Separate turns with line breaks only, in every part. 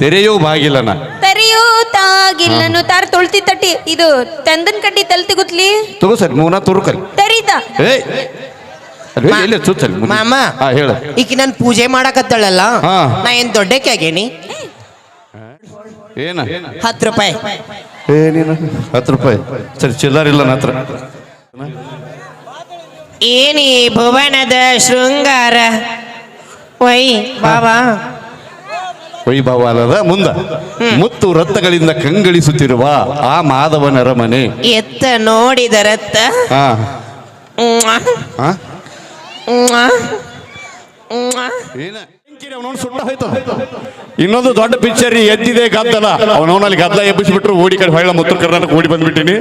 ತೆರೆಯೋ ಬಾಗಿಲನ.
ತೆರೆಯೂತಾಗಿಲ್ಲನು ತಾರ ತುಳ್ತಿ ತಟ್ಟಿ. ಇದು ತಂದನ್ ಕಟ್ಟಿ ತಲ್ತಿ ಗುತ್ಲಿ?
ತಗೋ ಸರ್ ಮೂನ ತುರುಕಲ್
ತರೀತ?
ಏಯ್ ಅಲ್ಲಿ ಹೋಗಿ ಎಲ್ಲಿ ಚುಚ್ಚಲಿ
ಮಾಮ
ಹಾ ಹೇಳ.
ಈಗ ನನ್ ಪೂಜೆ ಮಾಡಕತ್ತಾಳಲ್ಲ?
ಹಾ.
ನಾ ಏನ್ ದೊಡ್ಡಕ್ಕೆ ಆಗೇನಿ?
ಏನ?
ಹತ್ತು ರೂಪಾಯಿ.
ಏ ನೀನು? ಹತ್ತು ರೂಪಾಯಿ. ಸರಿ ಚಿಲ್ಲರ್ ಇಲ್ಲ ನನ್ನ ಹತ್ರ.
ಏನಿ ಭುವನದ ಶೃಂಗಾರ? ವೈ ಬಾಬಾ.
ವೈಭವ ಅಲ್ಲದ ಮುಂದ ಮುತ್ತು ರತ್ನಗಳಿಂದ ಕಂಗಳಿಸುತ್ತಿರುವ ಆ ಮಾಧವನ ಅರಮನೆ
ಎತ್ತ ನೋಡಿದರತ್ತ
ಹಾ. ಹ. ಏನ? ಇನ್ನೊಂದು ದೊಡ್ಡ ಪಿಕ್ಚರ್ ಎದ್ದಿದೆ ಗದ್ದಲ. ಅವನವನಲ್ಲಿ ಗದ್ದಲ ಎಬ್ಬಿಸ್ಬಿಟ್ರು ಓಡಿ ಕಡೆ ಹೊಳ್ಳ ಉತ್ತರ ಕರ್ನಾಟಕ ಓಡಿ ಬಂದ್ಬಿಟ್ಟಿನಿ.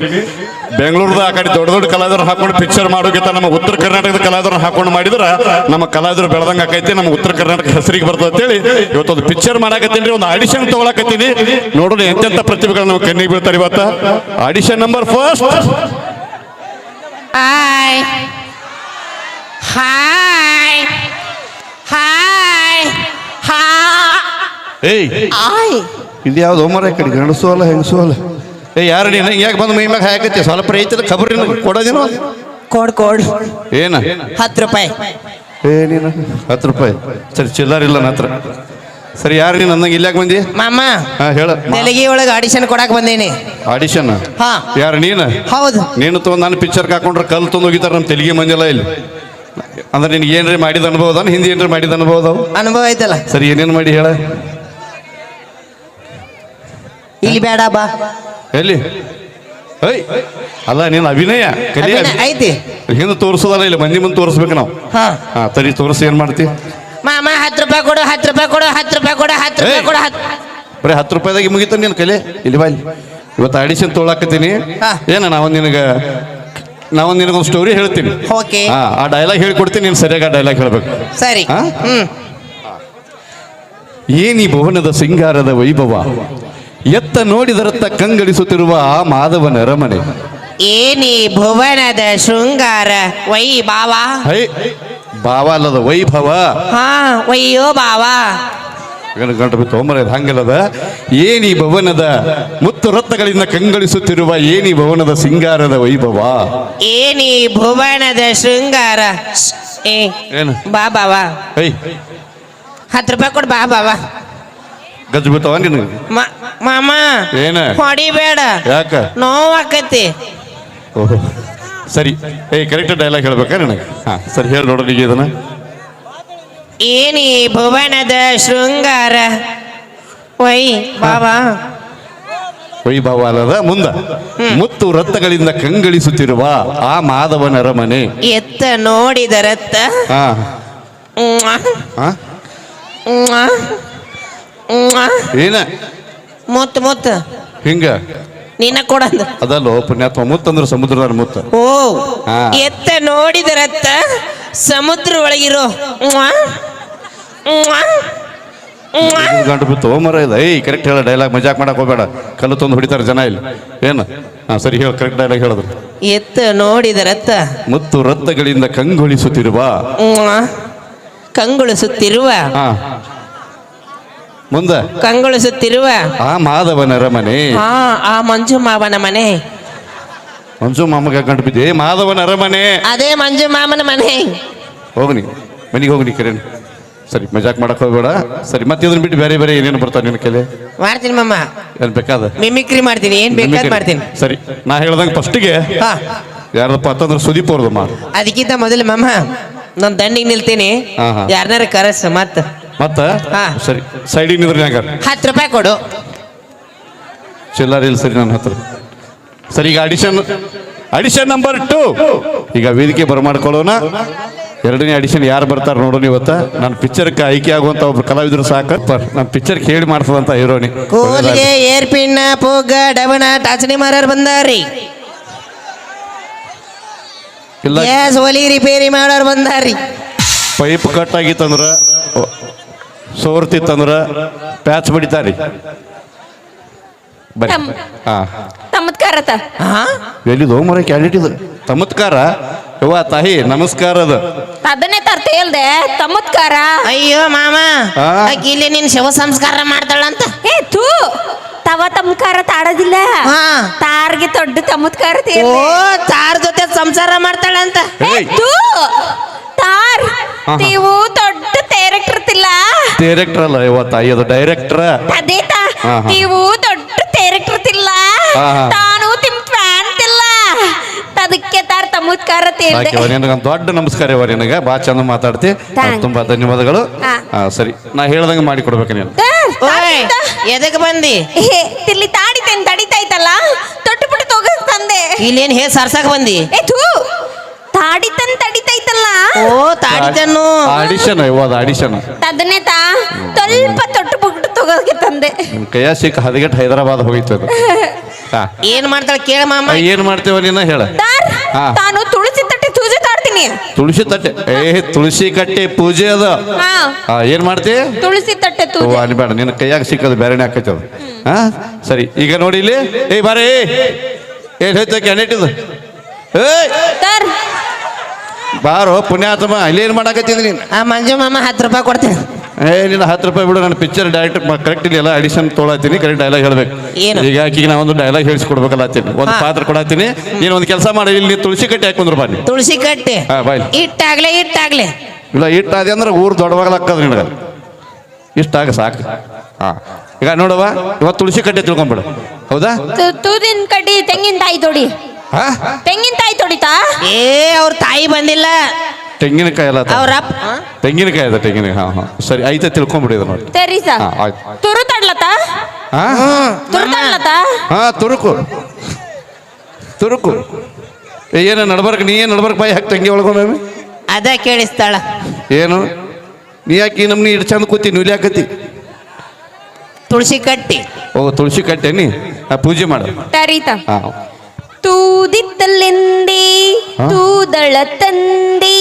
ಬೆಂಗಳೂರದ ಆ ಕಡೆ ದೊಡ್ಡ ದೊಡ್ಡ ಕಲಾವಿದರು ಹಾಕೊಂಡು ಪಿಕ್ಚರ್ ಮಾಡೋಕ್ಕಿಂತ ನಮ್ಮ ಉತ್ತರ ಕರ್ನಾಟಕದ ಕಲಾವಿದರು ಹಾಕೊಂಡು ಮಾಡಿದ್ರೆ ನಮ್ಮ ಕಲಾವಿದರು ಬೆಳೆದಂಗೆ ಆಕೈತಿ, ನಮ್ಮ ಉತ್ತರ ಕರ್ನಾಟಕ ಹೆಸರಿಗೆ ಬರ್ತದೆ ಅಂತೇಳಿ ಇವತ್ತೊಂದು ಪಿಕ್ಚರ್ ಮಾಡಾಕತ್ತೀನಿ ಒಂದು ಆಡಿಷನ್ ತಗೊಳಕತ್ತೀನಿ. ನೋಡೋಣ ಎಂತೆಂತ ಪ್ರತಿಭೆಗಳು ನಮ್ಮ ಕಣ್ಣಿಗೆ ಬೀಳ್ತಾರೆ ಇವತ್ತು. Audition number first
hi hi hi
ಏಯ್.
ಆಯ್.
ಇದು ಯಾವ್ದು ಮರ ಕಡೆ? ಗಂಡಸು ಅಲ್ಲ ಹೆಂಗಸು ಅಲ್ಲ. ಏ ಯಾರು ನೀನು? ಯಾಕೆ ಬಂದು ಮೈ ಮ್ಯಾಗ ಹಾಕತ್ತಿ? ಸ್ವಲ್ಪ ರೈತರ ಖಬರ್ ಕೊಡೋದೇನೋ
ಕೊಡ್ ಕೊಡ್
ಏನ?
ಹತ್ತು ರೂಪಾಯಿ.
ಏ ನೀನು? ಹತ್ತು ರೂಪಾಯಿ. ಸರಿ ಚಿಲ್ಲರ್ ಇಲ್ಲ ನನ್ನ ಹತ್ರ. ಸರಿ ಯಾರು ನೀನು ಅಂದಂಗೆ ಇಲ್ಲಾಕ್ ಬಂದಿ?
ಮಾಮ
ಹಾ ಹೇಳ.
ತೆಲುಗಿ ಒಳಗೆ ಆಡಿಷನ್ ಕೊಡಕ್ ಬಂದೇನಿ.
ಆಡಿಷನ್
ಹಾ.
ಯಾರು ನೀನು?
ಹೌದು.
ನೀನು ತೊಗೊಂಡು ನಾನು ಪಿಕ್ಚರ್ ಹಾಕೊಂಡ್ರೆ ಕಲ್ ತಂದು ಹೋಗಿತಾರೆ ನಮ್ಮ ತೆಲಿಗೆ ಮಂಜಲ್ಲ ಇಲ್ಲಿ. ಅಂದ್ರೆ ನಿನ್ಗೆ ಏನ್ರಿ ಮಾಡಿದ ಅನುಭವ ಅದಾನ? ಹಿಂದಿ ಏನ್ರಿ ಮಾಡಿದ ಅನುಭವ ಅದಾವ?
ಅನುಭವ ಐತಲ್ಲ.
ಸರಿ ಏನೇನು ಮಾಡಿ ಹೇಳ?
ಇಲ್ಲಿ ಬೇಡ ಬಾ.
ಎಲ್ಲಿ? ಅಲ್ಲ ನೀನು ಅಭಿನಯ ಕಲಿ
ಐತಿ.
ಹಿಂದೆ ತೋರಿಸೋದಲ್ಲ ಇಲ್ಲ ಮಂದಿ ಮುಂದೆ ತೋರಿಸ್ಬೇಕು ನಾವು.
ಹಾ.
ಸರಿ ತರಿ ತೋರಿಸಿ ಏನು ಮಾಡ್ತಿ?
ಮಾಮ ಹತ್ತು ರೂಪಾಯಿ ಕೊಡು ಹತ್ತು ರೂಪಾಯಿ ಕೊಡು ಹತ್ತು ರೂಪಾಯಿ ಕೊಡು ಹತ್ತು ರೂಪಾಯಿ ಕೊಡು ಹತ್ತು
ಬರೀ ಹತ್ತು ರೂಪಾಯಿದಾಗ ಮುಗಿತ ನೀನು ಕಲೆ? ಇಲ್ಲಿ ಬಾ ಇಲ್ಲಿ. ಇವತ್ತು ಆಡಿಷನ್ ತೊಗೊಳಕತ್ತೀನಿ
ಹಾ.
ಏನ ನಾವು ನಿನಗೆ ನಾವೊಂದು ನಿನಗೊಂದು ಸ್ಟೋರಿ ಹೇಳ್ತೀನಿ.
ಓಕೆ
ಹಾ ಆ ಡೈಲಾಗ್ ಹೇಳ್ಕೊಡ್ತೀನಿ ನೀನು ಸರಿಯಾಗಿ ಆ ಡೈಲಾಗ್ ಹೇಳ್ಬೇಕು.
ಸರಿ? ಹ್ಮ್.
ಏನಿ ಭುವನದ ಸಿಂಗಾರದ ವೈಭವ ಎತ್ತ ನೋಡಿದರತ್ತ ಕಂಗಳಿಸುತ್ತಿರುವ ಆ ಮಾಧವನ ಅರಮನೆ
ಏನಿ ಭುವನದ ಶೃಂಗಾರ ವೈ ಬಾವಾ
ಹೈ ಭಾವ ಅಲ್ಲದ ವೈಭವ.
ಹಾ ವಯ್ಯೋ ಬಾವಾ
ಗಂಟು ಬಿತ್ತು. ಒಮ್ಮರ ಹಂಗಲ್ಲದ? ಏನಿ ಭವನದ ಮುತ್ತು ರತ್ನಗಳಿಂದ ಕಂಗಳಿಸುತ್ತಿರುವ ಏನಿ ಭವನದ ಸಿಂಗಾರದ ವೈಭವ?
ಏನಿ ಭುವನದ ಶೃಂಗಾರ? ಏ
ಏನು?
ಬಾ ಬಾ
ಹೈ
ಹತ್ತು ರೂಪಾಯಿ ಕೊಡು ಬಾ ಬಾವಾ
ಗಜ್ಜು ಬಿತ್ತವ ನಿನಗೆ?
ಮ- ಮಾಮ.
ಏನ?
ಹೊಡಿಬೇಡ.
ಯಾಕ?
ನೋವಾಕತಿ.
ಓಹೋ. ಸರಿ. ಏಯ್ ಕರೆಕ್ಟ್ ಡೈಲಾಗ್ ಹೇಳ್ಬೇಕಾ ನನಗೆ? ಹಾ ಸರಿ ಹೇಳಿ ನೋಡೋಣ ಈಗ ಇದನ್ನ.
ಏನಿ ಭುವನದ ಶೃಂಗಾರ? ವೈ ಬಾವಾ
ವೈಭವ ಅಲ್ಲದ? ಮುಂದ. ಮುತ್ತು ರತ್ನಗಳಿಂದ ಕಂಗಳಿಸುತ್ತಿರುವ ಆ ಮಾಧವನ ಅರಮನೆ
ಎತ್ತ
ನೋಡಿದ
ರತ್ತ
ಆ?
ಮ್ವಾ.
ಏನ?
ಮುತ್ತು ಮುತ್ತ.
ಹಿಂಗ?
ನಿನ್ನ ಕೊಡಂದ
ಅದಲ್ಲೋ ಪುಣ್ಯಾತ್ಮ ಮುತ್ತಂದ್ರ ಸಮುದ್ರದ ಮುತ್ತ.
ಓ
ಹಾ.
ಎತ್ತ ನೋಡಿದರತ್ತ ಸಮುದ್ರ ಒಳಗಿರೋ ಮ್ವಾ, ಮ್ವಾ, ಮ್ವಾ.
ಗಂಟು ಬಿತ್ತು ಮರ ಇದೆ ಏಯ್ ಕರೆಕ್ಟ್ ಹೇಳ ಡೈಲಾಗ್ ಮಜಾಕ್ ಮಾಡಕ್ ಹೋಗ್ಬೇಡ ಕಲ್ಲು ತಂದು ಹೊಡಿತಾರೆ ಜನ ಇಲ್ಲಿ ಏನು ಹಾ ಸರಿ ಹೇಳ ಕರೆಕ್ಟ್ ಡೈಲಾಗ್ ಹೇಳಿದ್ರು
ಎತ್ತ ನೋಡಿದರತ್ತ
ಮುತ್ತು ರತ್ನಗಳಿಂದ ಕಂಗೊಳಿಸುತ್ತಿರುವ
ಮ್ವಾ. ಕಂಗೊಳಿಸುತ್ತಿರುವ
ಹಾ ಮುಂದ
ಕಂಗೊಳಿಸುತ್ತಿರುವ
ಆ ಮಾಧವನ ಅರಮನೆ
ಹಾ ಆ ಮಂಜು ಮಾವನ ಮನೆ
ಮಂಜು ಮಾಮಗ ಕಂಡುಬಿದ್ದೆ ಮಾಧವನ ಅರಮನೆ.
ಅದೇ ಮಂಜು ಮಾಮನ ಮನೆ.
ಹೋಗ್ನಿ. ಮನೆಗೆ ಹೋಗ್ನಿ ಕರೇನ್ ಸರಿ ಮಜಾಕ್ ಮಾಡಕ್ ಹೋಗ್ಬೇಡ. ಸರಿ ಮತ್ತೆ ಇದನ್ನ ಬಿಟ್ಟು ಬೇರೆ ಬೇರೆ ಏನೇನು ಬರ್ತಾವ ನಿನ್ನ ಕಲೆ?
ಮಾಡ್ತೀನಿ ಮಮ್ಮ
ಏನ್ ಬೇಕಾದ?
ಮಿಮಿಕ್ರಿ ಮಾಡ್ತೀನಿ. ಏನ್ ಬೇಕಾದ್ ಮಾಡ್ತೀನಿ.
ಸರಿ ನಾ ಹೇಳ್ದಂಗೆ ಫಸ್ಟಿಗೆ
ಹಾ.
ಯಾರದಪ್ಪ ಅಂತಂದ್ರೆ ಸುದೀಪ್ ಅವ್ರದಮ್ಮ
ಅದಕ್ಕಿಂತ ಮೊದಲು ಮಮ್ಮ ನಾನು ದಂಡಿಗೆ ನಿಲ್ತೀನಿ. ಯಾರನ್ನಾರ ಕರಸ ಮತ್ತ
ಮತ್ತ?
ಹಾ.
ಸರಿ ಸೈಡಿಗೆ ನಿಂದ್ರೆ
ಹತ್ತು ರೂಪಾಯಿ ಕೊಡು.
ಚಿಲ್ಲರ್ ಇಲ್ಲ ಸರಿ ನನ್ನ ಹತ್ರ. ಸರಿ ಈಗ ಅಡಿಷನ್ ಅಡಿಷನ್ ನಂಬರ್ ಟು ಈಗ ವೇದಿಕೆ ಬರಮಾಡ್ಕೊಳ್ಳೋಣ ಎರಡನೇ ಅಡಿಷನ್ ಯಾರು ಬರ್ತಾರೆ ನೋಡೋಣ ಇವತ್ತ. ನನ್ನ ಪಿಕ್ಚರ್ಗೆ ಆಯ್ಕೆ ಆಗುವಂತ ಒಬ್ರು ಕಲಾವಿದರು ಸಾಕು. ನನ್ನ ಪಿಕ್ಚರ್ ಹೇಳಿ ಮಾಡ್ತದಂತ ಹೀರೋನಿ
ಕೂಲ್ಗೆ ಏರ್ ಪಿನ್ನ ಪುಗ್ಗ ಡಬನ ಟಾಚಣಿ ಮಾರಾರ್ ಬಂದಾರಿ
ಇಲ್ಲ.
ಗ್ಯಾಸ್ ಒಲಿ ರಿಪೇರಿ ಮಾಡೋರು ಬಂದಾರಿ
ಪೈಪ್ ಕಟ್ ಆಗಿತ್ತಂದ್ರ ಸೋರ್ತಿತ್ತಂದ್ರ ಪ್ಯಾಚ್ ಬಡಿತಾರಿ ಬರಿ
ತಮ್-
ಹಾ.
ತಮ್ಮತ್ಕಾರತ
ಹಾ?
ಎಲ್ಲಿದು? ಮರ ಕ್ಯಾಂಡಿಡೇಟ್ ಇದು. ತಮತ್ಕಾರ? ಯವ್ವ ತಾಯಿ ನಮಸ್ಕಾರ ಅದು.
ಅದನ್ನೇ ತರ್ತ ಹೇಳ್ದೆ. ತಮ್ಮತ್ಕಾರ
ಅಯ್ಯೋ ಮಾಮ.
ಆ?
ಆಕಿ ಇಲ್ಲಿ ನಿನ್ ಶವ ಸಂಸ್ಕಾರ ಮಾಡ್ತಾಳಂತ
ಏ ತೂ ತವ ತಮ್ಕಾರ ತಾಡೋದಿಲ್ಲ.
ಹಾ.
ತಾರ್ಗೆ ದೊಡ್ಡ ತಮ್ಮತ್ಕಾರ
ಓ ತಾರ್ ಜೊತೆ ಸಂಸಾರ ಮಾಡ್ತಾಳಂತ
ಏಯ್.
ತೂ ತಾರ್
ಹಾ.
ನೀವು ದೊಡ್ಡ ತೇರಕ್ಟಿರ್ತಿಲ್ಲ
ಡೈರೆಕ್ಟರ್ ಅಲ್ಲ ಯವ್ವ ತಾಯಿ ಅದು ಡೈರೆಕ್ಟರ್.
ಅದೇತ
ಹಾ, ಹಾ.
ನೀವು ದೊಡ್ಡ ತೇರಕ್ಟಿರ್ತಿಲ್ಲ
ಹಾ, ಹಾ.
ತಾನು ತಿಮ್ ಪ್ಯಾಂಟಿಲ್ಲ ಅದಕ್ಕೆ ತಾರ
ಸಾಕಿವ ನಿನಗೊಂದು ದೊಡ್ಡ ನಮಸ್ಕಾರ ಇವ ನಿನಗೆ. ಬಾ ಚಂದ ಮಾತಾಡ್ತಿ.
Thank
ತುಂಬಾ ಧನ್ಯವಾದಗಳು.
ಹಾ.
ಹಾ ಸರಿ. ನಾ ಹೇಳ್ದಂಗೆ ಮಾಡಿ ಕೊಡ್ಬೇಕು ನೀನು
ಓಯ್ ಎದಕ್ ಬಂದಿ?
ತಿಲ್ಲಿ ತಿರ್ಲಿ ತಾಡಿತೇನ್ ತಡಿತಾಯ್ತಲ್ಲ? ತೊಟ್ಟು ಬಿಟ್ಟು ತೊಗ ತಂದೆ
ಇಲ್ಲೇನ್ ಹೇ ಸರ್ಸಕ್ ಬಂದಿ?
ಏ ಥೂ. ತಾಡಿತನ್ ತಡಿತೈತಲ್ಲ
ಓ ತಾಡಿತನು
ಆಡಿಷನ್ ಇವತ್ತು ಆಡಿಷನ್.
ಅದನ್ನೇ ತಾ ಸ್ವಲ್ಪ ತೊಟ್ಟು ತೊಗೋಕೆ ತಂದೆ.
ಕೈಯ ಸಿಕ್ಕ ಹದಗೆಟ್ ಹೈದರಾಬಾದ್ ಹೋಗಿತ್ತು ಅದು. ಹಾ.
ಏನ್ ಮಾಡ್ತಾಳೆ ಕೇಳ ಮಾಮ.
ಆ, ಏನ್ ಮಾಡ್ತೇವ ನೀನ ಹೇಳ.
ಸರ್
ಹಾ.
ತಾನು ತುಳಸಿ ತಟ್ಟೆ ಪೂಜೆ ತಾಡ್ತೀನಿ.
ತುಳಸಿ ತಟ್ಟೆ. ಏ ತುಳಸಿ ಕಟ್ಟೆ ಪೂಜೆ ಅದ.
ಹಾ.
ಆ, ಏನ್ ಮಾಡ್ತಿ?
ತುಳಸಿ ತಟ್ಟೆ
ಓ
ತೂಜೆ
ಅಲ್ಲಿ ಬೇಡ ನಿನ್ನ ಕೈಯಾಗ ಸಿಕ್ಕದು ಬೇರೆನೆ ಹಾಕೈತೆ ಅದು. ಹಾ? ಸರಿ ಈಗ ನೋಡಿ ಇಲ್ಲಿ. ಏ ಬಾರೇ ಏನ್ ಹೇಳ್ತ ಕ್ಯಾಂಡಿಡೇಟ್ ಏಯ್.
ತಾರ್
ಬಾರೋ ಪುಣ್ಯಾತ್ಮ ಇಲ್ಲಿ ಏನ್ ಮಾಡಾಕತ್ತಿದ್ರಿ ನೀನು?
ಆ ಮಂಜು ಮಾಮ ಹತ್ತು ರೂಪಾಯಿ ಕೊಡ್ತೀನಿ.
ಏ ನಿನ್ನ ಹತ್ತು ರೂಪಾಯಿ ಬಿಡು ನನ್ನ ಪಿಕ್ಚರ್ ಡೈರೆಕ್ಟ್ ಕರೆಕ್ಟ್ ಇಲ್ಲ ಅಡಿಷನ್ ತೊಳತೀನಿ ಕರೆಕ್ಟ್ ಡೈಲಾಗ್ ಹೇಳ್ಬೇಕು.
ಏನು?
ಈಗ ಆಕಿಗೆ ನಾ ಒಂದು ಡೈಲಾಗ್ ಹೇಳಿಸ್ಕೊಡ್ಬೇಕಲ್ಲ ಹತ್ತೀನಿ ಒಂದು ಪಾತ್ರ ಕೊಡತ್ತೀನಿ ನೀನು ಒಂದು ಕೆಲಸ ಮಾಡಿ ಇಲ್ಲಿ ನೀ ತುಳಸಿ ಕಟ್ಟಿ ಹಾಕೊಂಡ್ರು ಬನ್ನಿ
ತುಳಸಿ ಕಟ್ಟೆ?
ಹಾ ಬಾಯ್
ಇಟ್ಟಾಗ್ಲೆ ಇಟ್ಟಾಗ್ಲೆ.
ಇಲ್ಲ ಇಟ್ಟು ಅದೇ ಅಂದ್ರೆ ಊರು ದೊಡ್ಡವಾಗಲಕ್ಕದ ನಿನಗೆ. ಇಷ್ಟಾಗ ಸಾಕು. ಹಾ. ಈಗ ನೋಡವ್ವ ಇವತ್ತು ತುಳಸಿ ಕಟ್ಟೆ ತಿಳ್ಕೊಂಬಿಡು. ಹೌದಾ?
ತು- ತೂದಿನ ಕಡ್ಡಿ ತೆಂಗಿನಕಾಯಿ ತೊಡಿ.
ತೆಂಗಿನ
ತಾಯಿ ತೊಡಿತಾ?
ಏ ಅವ್ರ ತಾಯಿ ಬಂದಿಲ್ಲ.
ತೆಂಗಿನಕಾಯಿ ಎಲ್ಲ.
ಅವ್ರ ಅಪ್ಪ?
ತೆಂಗಿನಕಾಯಿ ಅದ ತೆಂಗಿನಕಾಯಿ ಹಾಂ ಹಾಂ. ಸರಿ ಐತೆ ತಿಳ್ಕೊಂಬಿಡಿ ಇದು ನೋಡಿ ಹಾ ಆಯ್ತು.
ತುರು ತಡ್ಲತ್ತ?
ಹಾ?
ತುರು
ತುರುಕು. ತುರುಕು. ಏ, ಏನು ನಡ್ಬರ್ಕ್ ನೀ ಏನು ನಡ್ಬರ್ಕ್ ಬಾಯಿ ಹಾಕಿ ತಂಗಿ ಒಳಗೊಮ್ಮೆ
ಅದ ಕೇಳಿಸ್ತಾಳ
ಏನು? ನೀ ಯಾಕೆ ಈ ನಮ್ನಿ ಇಟ್ಟು ಚಂದ ಕೂತಿ ನುಲಿ ಹಾಕತಿ
ತುಳಸಿ ಕಟ್ಟಿ.
ಓ ತುಳಸಿ ಕಟ್ಟೆ ನೀ? ಆ, ಪೂಜೆ ಮಾಡು.
ತರೀತ
ಹಾ.
ತೂದಿತ್ತಲೆಂದೇ
ಹಾ?
ತೂದಳ ತಂದೆ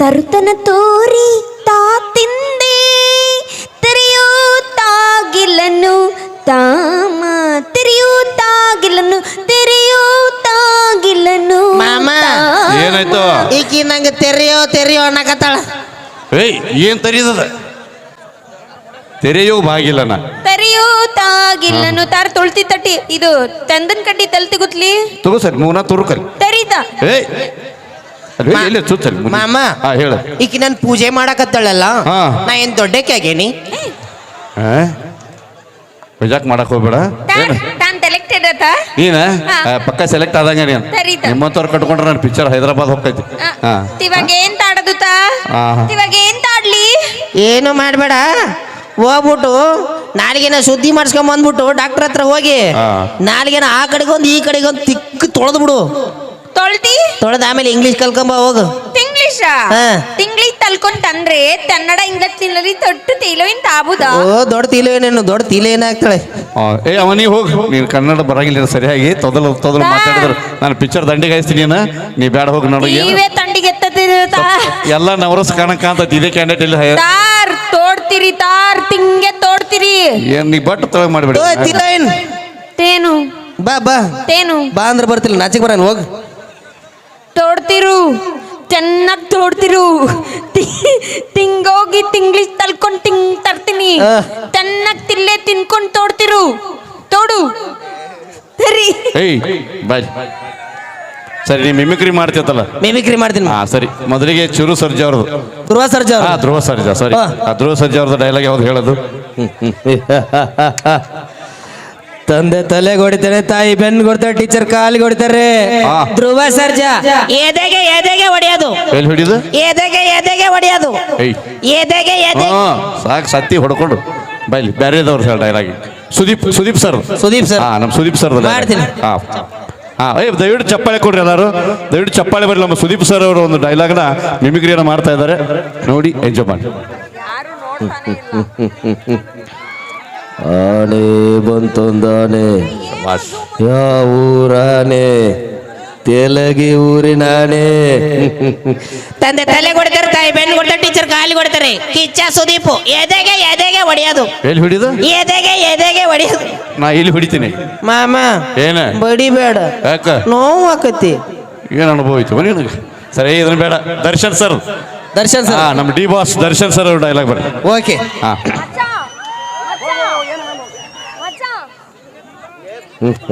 ತರುತನ ತೋರಿ ತಾ ತಿಂದೆ ತೆರೆಯೋ ತಾಗಿಲನ್ನು ತಾಮ ತೆರೆಯೋ ತಾಗಿಲನ್ನು ತೆರೆಯೋ ತಾಗಿಲನ್ನು
ಮಾಮ.
ತಾ-
ಏನಾಯ್ತು
ಈಕಿ ನಂಗೆ ತೆರೆಯೋ ತೆರೆಯೋ ಅನ್ನಕತ್ತಾಳ
ಏಯ್ ಏನ್ ತರೀದದ ತೆರೆಯೋ ಬಾಗಿಲ್ಲನ
ತೆರೆಯೋ ತಾಗಿಲನ್ನು ತಾರ ತುಳ್ತಿ ತಟ್ಟಿ. ಇದು ತಂದನ್ ಕಡ್ಡಿ ತಲೆ ಗುತ್ಲಿ
ತಗೋ ಸರ್ ಮೂನ ತುರುಕಲ್
ತರೀತ
ಏಯ್ ಎಲ್ಲಿ ಚುಚ್ಚಲಿ
ಮಾಮ.
ಹಾ ಹೇಳ.
ಈಕಿ ನನ್ ಪೂಜೆ ಮಾಡಕತ್ತಾಳಲ್ಲ?
ಹಾ.
ನಾ ಏನ್ ದೊಡ್ಡಕ್ಕೆ ಆಗೇನಿ?
ಮಜಾಕ್ ಮಾಡಕ್ ಹೋಗ್ಬೇಡ. ಏನು?
ತಾನ್ ಸೆಲೆಕ್ಟೆಡ್ ಆತ
ನೀನ?
ಹಾ.
ಆ, ಪಕ್ಕ ಸೆಲೆಕ್ಟ್ ಆದಂಗ ನೀನು.
ಸರಿ ತ.
ನಿಮ್ಮಂತವ್ರು ಕಟ್ಕೊಂಡ್ರೆ ನನ್ನ ಪಿಕ್ಚರ್ ಹೈದರಾಬಾದ್ ಹೋಗ್ತೈತಿ. ಹಾ.
ಇವಾಗ ಏನ್ ತಾಡದು ತಾ?
ಹಾ, ಹಾ.
ಇವಾಗ ಏನ್ ತಾಡ್ಲಿ
ಏನು ಮಾಡ್ಬೇಡ. ಹೋಗ್ಬಿಟ್ಟು ನಾಲಿಗೆನ ಶುದ್ಧಿ ಮಾಡಿಸ್ಕೊಂಡ್ ಬಂದ್ಬಿಟ್ಟು ಡಾಕ್ಟರ್ ಹತ್ರ ಹೋಗಿ. ನಾಲಿಗೆನ ಆ ಕಡೆಗೊಂದು ಈ ಕಡೆಗೊಂದು ತಿಕ್ಕು ತೊಳೆದು? ಬಿಡು
ತೊಳ್ತಿ
ತೊಳೆದ ಆಮೇಲೆ ಇಂಗ್ಲಿಷ್ ಕಲ್ಕೊಂಬ ಹೋಗು.
ತಿಂಗ್ಲಿಷ
ಹಾ.
ತಿಂಗ್ಲಿಷ್ ತಲ್ಕೊಂಡ್ ತಂದ್ರೆ ಕನ್ನಡ ಇಂಗ್ಲಿಷ್ ತಿನ್ನಲಿ ತೊಟ್ಟು ತೀಲೋಯಿನ್ ತಾಬುದ?
ಓ ದೊಡ್ಡ ತೀಲೆ ಏನೇನು ದೊಡ್ಡ ತೀಲೇನ ಏನಾಗ್ತಾಳೆ
ಆ, ಏ ಅವನಿ ಹೋಗಿ. ನೀನು ಕನ್ನಡ ಬರಂಗಿಲ್ಲ ಸರಿಯಾಗಿ ತೊದಲು ತೊದಲು. ಮಾತಾಡಿದ್ರು. ನಾನು ಪಿಕ್ಚರ್ ದಂಡಿಗೆ ಹಾಯಿಸ್ತೀನಿ ನೀನು. ನೀ ಬೇಡ ಹೋಗಿ ನೋಡು
ನೀವೇ ತಂಡಿಗೆ ಎತ್ತದಿರುತ್ತಾ
ಎಲ್ಲ ನವರಸ್ ಕಾಣಕ್ ಅಂತ ಇದೇ ಕ್ಯಾಂಡಿಡೇಟ್ ಇಲ್ಲಿ. ತೋಡ್ತಿರಿತಾ
ತಾರ್ ತೋಡ್ತಿರಿ ತಾರ್ ತಿಂಗೆ ತೋಡ್ತಿರಿ?
ಏನ್ ನೀ ಬಟ್ ತೊಳಗ್ ಮಾಡ್ಬೇಡಿ.
ಏನ್?
ತೇನು.
ಬಾ ಬಾ.
ತೇನು.
ಬಾ ಅಂದ್ರೆ ಬರ್ತಿಲ್ಲ ನಾಚಿಕ್ ಬರನ್ ಹೋಗ್.
ತೋಡ್ತಿರು. ಚೆನ್ನಾಗ್ ತೋಡ್ತಿರು. ತಿ- ತಿಂಗೋಗಿ ತಿಂಗ್ಳಿ ತಲ್ಕೊಂಡ್ ತಿಂಗ್ ತರ್ತೀನಿ. ಚೆನ್ನಾಗ್ ತಿಲ್ಲೆ ತಿನ್ಕೊಂಡ್ ತೋಡ್ತಿರು. ತೋಡು. ಸರಿ.
ಏಯ್ ಬಾಯ್ ಸರಿ ನೀ ಮಿಮಿಕ್ರಿ ಮಾಡ್ತಿತ್ತಲ್ಲ
ಮಿಮಿಕ್ರಿ ಮಾಡ್ತೀನಿ
ಹಾ ಸರಿ. ಮೊದಲಿಗೆ ಚುರು ಸರ್ಜಾ ಅವ್ರದ್ದು.
ಧ್ರುವ ಸರ್ಜಾ
ಹಾ ಧ್ರುವ ಸರ್ಜಾ ಸರಿ.
ಹಾ.
ಆ ಧ್ರುವ ಸರ್ಜಾ ಅವ್ರದ್ದು ಡೈಲಾಗ್ ಯಾವ್ದು ಹೇಳೋದು?
ತಂದೆ ತಲೆ ಹೊಡಿತಾರೆ ತಾಯಿ ಬೆನ್ನು ಕೊಡ್ತಾರೆ ಟೀಚರ್ ಕಾಲಿಗೆ ಹೊಡಿತಾರೆ. ಧ್ರುವ ಸರ್ಜ. ಎದೆಗೆ ಎದೆಗೆ ಹೊಡೆಯೋದು
ಎಲ್ಲಿ ಹಿಡಿದು
ಎದೆಗೆ ಎದೆಗೆ ಹೊಡೆಯೋದು
ಏಯ್.
ಎದೆಗೆ ಎದೆ
ಹಾ ಸಾಕು ಸತ್ತಿ ಹೊಡ್ಕೊಂಡು. ಬೈಲಿ ಬೇರೆದವ್ರು ಹೇಳ ಡೈಲಾಗಿ ಸುದೀಪ್ ಸುದೀಪ್ ಸರ್.
ಸುದೀಪ್ ಸರ್.
ಹಾ ನಮ್ಮ ಸುದೀಪ್ ಸರ್
ಮಾಡ್ತೀನಿ.
ಹಾ. ಹಾ ಏ ದಯವಿಟ್ಟು ಚಪ್ಪಾಳೆ ಕೊಡ್ರಿ ಎಲ್ಲರೂ. ದಯವಿಟ್ಟು ಚಪ್ಪಾಳೆ ಬರ್ರಿ ನಮ್ಮ ಸುದೀಪ್ ಸರ್ ಅವರು ಒಂದು ಡೈಲಾಗ್ನ ಮಿಮಿಕ್ರಿಯನ್ನು ಮಾಡ್ತಾ ಇದ್ದಾರೆ. ನೋಡಿ ಎಂಜಾಯ್ ಮಾಡಿ.
ಆನೆ ಬಂತೊಂದಾನೆ.
ಯಾವೂರಾನೆ
ಯಾವ ಊರಾನೆ? ತೆಲಗಿ ಊರಿನಾನೆ
ತಂದೆ ತಲೆ ಕೊಡ್ತಾರೆ ತಾಯಿ ಬೆನ್ ಕೊಡ್ತಾರೆ ಟೀಚರ್ ಕಾಲಿ ಕೊಡ್ತಾರೆ. ಕಿಚ್ಚ ಸುದೀಪು ಎದೆಗೆ ಎದೆಗೆ ಹೊಡೆಯೋದು
ಎಲ್ಲಿ ಹಿಡಿದು?
ಎದೆಗೆ ಎದೆಗೆ ಹೊಡೆಯೋದು
ನಾ ಇಲ್ಲಿ ಹೊಡಿತೀನಿ.
ಮಾಮ
ಏನ?
ಬಡಿಬೇಡ.
ಯಾಕ?
ನೋವು ಆಕತಿ.
ಏನ ಅನುಭವ ನಿನಗೆ? ಸರಿ ಇದನ್ನ ಬೇಡ. ದರ್ಶನ್ ಸರ್.
ದರ್ಶನ್
ಹಾ
ಸರ್
ನಮ್ಮ D boss Darshan sir dialogue ಬರ್ರಿ.
ಓಕೆ.
ಹಾ.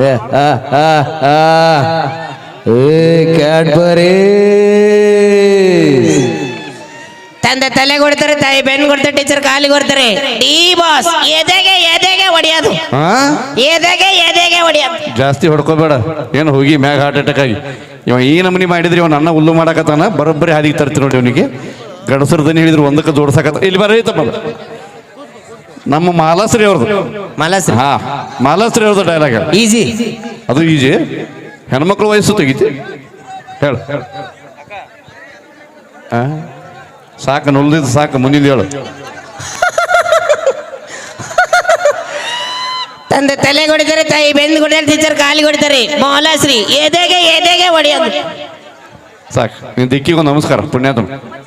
ಏ, ಆ, ಆ, ಆ. ಏ ಕ್ಯಾಡ್ಬರಿ
ತಂದೆ ತಲೆ ಕೊಡ್ತಾರೆ ತಾಯಿ ಬೆನ್ ಕೊಡ್ತಾರೆ ಟೀಚರ್ ಕಾಲಿಗೆ ಕೊಡ್ತಾರೆ. ಡಿ ಬಾಸ್ ಎದೆಗೆ ಎದೆಗೆ ಹೊಡಿಯೋದು
ಹಾ
ಎದೆಗೆ ಎದೆಗೆ ಹೊಡಿಯೋದು
ಜಾಸ್ತಿ ಹೊಡ್ಕೋಬೇಡ. ಏನು ಹೋಗಿ ಮ್ಯಾಗ ಹಾರ್ಟ್ ಅಟ್ಯಾಕ್ ಆಗಿ. ಇವ ಈ ನಮೂನಿ ಮಾಡಿದ್ರಿ ಇವ ನನ್ನ ಹುಲ್ಲು ಮಾಡಕತ್ತಾನ? ಬರೋಬ್ಬರಿ ಹಾದಿಗೆ ತರ್ತಿ ನೋಡಿ ಅವನಿಗೆ ಗಡಸರ್ದನ್ ಹೇಳಿದ್ರು ಒಂದಕ್ಕೆ ಜೋಡ್ಸಕತ್ತ ಇಲ್ಲಿ ಬರೈತಪ್ಪ ನಮ್ಮ ಮಾಲಾಸ್ರಿ ಅವ್ರದ್ದು.
ಮಾಲಾಸ್ರಿ?
ಹಾ ಮಾಲಾಸ್ರಿ ಅವ್ರದ್ದು ಡೈಲಾಗ್
ಈಸಿ
ಅದು ಈಜಿ ಹೆಣ್ಮಕ್ಳು ವಯಸ್ಸು ತೆಗಿತಿ ಹೇಳು? ಸಾಕು ನುಲ್ದಿದ್ದು ಸಾಕು ಮುಂದಿದ್ದು ಹೇಳು.
ತಂದೆ ತಲೆ ಹೊಡಿತಾರೆ ತಾಯಿ ಬೆಂದು ಕೊಡ್ತಾರೆ ಟೀಚರ್ ಕಾಲಿ ಕೊಡ್ತಾರೆ ಮೌಲಾಶ್ರೀ ಎದೆಗೆ ಎದೆಗೆ ಹೊಡೆಯೋದು
ಸಾಕು. ನಿನ್ನ ದಿಕ್ಕಿಗೂ ನಮಸ್ಕಾರ ಪುಣ್ಯಾತ್ಮ.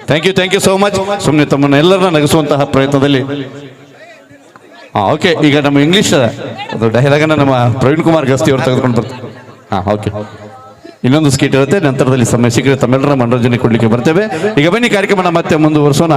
Thank you thank you so much ಸುಮ್ಮನೆ ತಮ್ಮನ್ನ ಎಲ್ಲರನ್ನ ನಗಿಸುವಂತಹ ಪ್ರಯತ್ನದಲ್ಲಿ. ಹಾಂ ಓಕೆ ಈಗ ನಮ್ಮ ಇಂಗ್ಲೀಷ್ ಅದು ಡೈಲಾಗನ್ನು ನಮ್ಮ ಪ್ರವೀಣ್ ಕುಮಾರ್ ಗಸ್ತಿ ಅವರು ತೆಗೆದುಕೊಂಡು ಬರ್ತಾರೆ. ಹಾಂ ಓಕೆ ಇನ್ನೊಂದು ಸ್ಕೀಟ್ ಇರುತ್ತೆ, ನಂತರದಲ್ಲಿ ಸಮಯ ಸಿಕ್ಕರೆ ತಮ್ಮೆಲ್ಲರ ಮನೋರಂಜನೆ ಕೊಡ್ಲಿಕ್ಕೆ ಬರ್ತೇವೆ. ಈಗ ಬನ್ನಿ ಕಾರ್ಯಕ್ರಮ ಮತ್ತೆ ಮುಂದುವರಿಸೋಣ.